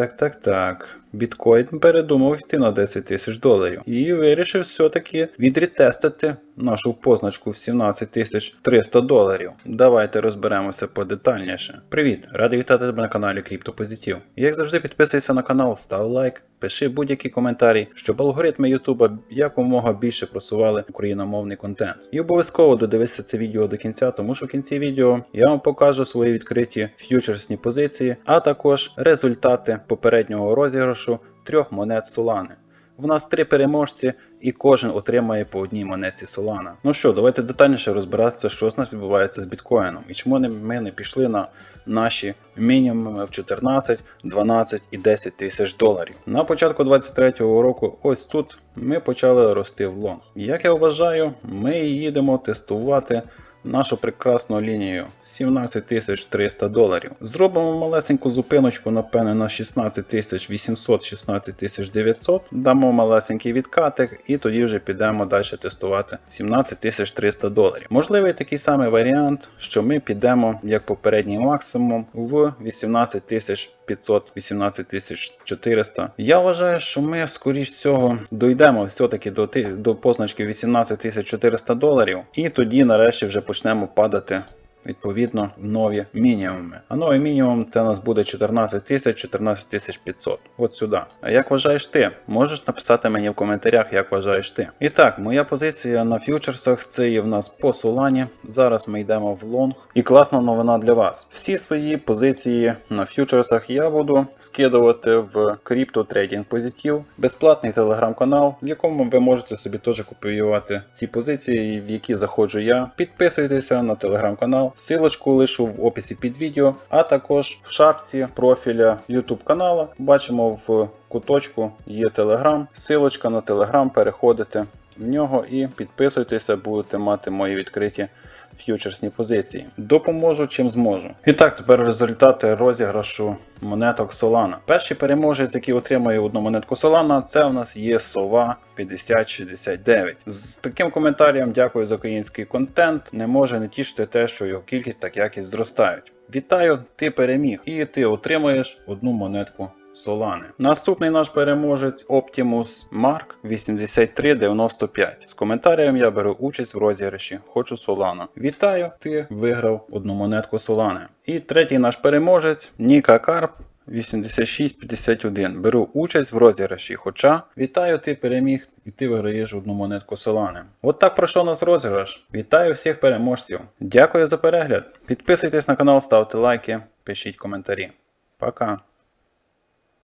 так, так, так. Біткоін передумав йти на 10 тисяч доларів і вирішив все-таки відрітестити нашу позначку в 17 тисяч 300 доларів. Давайте розберемося подетальніше. Привіт! Радий вітати тебе на каналі Криптопозитив. Як завжди, підписуйся на канал, став лайк, пиши будь-які коментарі, щоб алгоритми Ютуба якомога більше просували україномовний контент. І обов'язково додивися це відео до кінця, тому що в кінці відео я вам покажу свої відкриті ф'ючерсні позиції, а також результати попереднього розіграшу трьох монет Solana. В нас три переможці, і кожен отримає по одній монетці Solana. Ну що, давайте детальніше розбиратися, що з нас відбувається з біткоїном і чому ми не пішли на наші мінімуми в 14, 12 і 10 тисяч доларів. На початку 2023 року, ось тут ми почали рости в лонг. Як я вважаю, ми їдемо тестувати нашу прекрасну лінію 17300 доларів. Зробимо малесеньку зупиночку, напевне, на 16800, 16900, дамо малесенький відкатик і тоді вже підемо далі тестувати 17300 доларів. Можливий такий самий варіант, що ми підемо як попередній максимум в 18500, 18400. Я вважаю, що ми скоріш всього дійдемо все-таки до, до позначки 18400 доларів, і тоді нарешті вже почнемо падати. Відповідно, нові мінімуми. А новий мінімум це у нас буде 14 тисяч 14 тисяч 500. От сюди. А як вважаєш ти? Можеш написати мені в коментарях, як вважаєш ти. І так, моя позиція на фьючерсах це є в нас по Солані. Зараз ми йдемо в лонг. І класна новина для вас. Всі свої позиції на фьючерсах я буду скидувати в крипто трейдинг позитив, безплатний телеграм-канал, в якому ви можете собі теж копіювати ці позиції, в які заходжу я. Підписуйтеся на телеграм-канал, силочку лишу в описі під відео, а також в шапці профіля YouTube каналу бачимо в куточку є телеграм, силочка на телеграм, переходите в нього і підписуйтеся, будете мати мої відкриті ф'ючерсні позиції. Допоможу чим зможу. І так, тепер результати розіграшу монеток Solana. Перший переможець, який отримує одну монетку Solana, це у нас є Сова 5069. З таким коментарем дякую за український контент. Не може не тішити те, що його кількість та якість зростають. Вітаю, ти переміг, і ти отримаєш одну монетку Solana. Наступний наш переможець Optimus Mark 8395. З коментарем я беру участь в розіграші. Хочу Solana. Вітаю, ти виграв одну монетку Solana. І третій наш переможець Ніка Карп. 8651. Беру участь в розіграші. Хоча вітаю, ти переміг і ти виграєш одну монетку Solana. От так пройшов нас розіграш. Вітаю всіх переможців. Дякую за перегляд. Підписуйтесь на канал, ставте лайки, пишіть коментарі. Пока.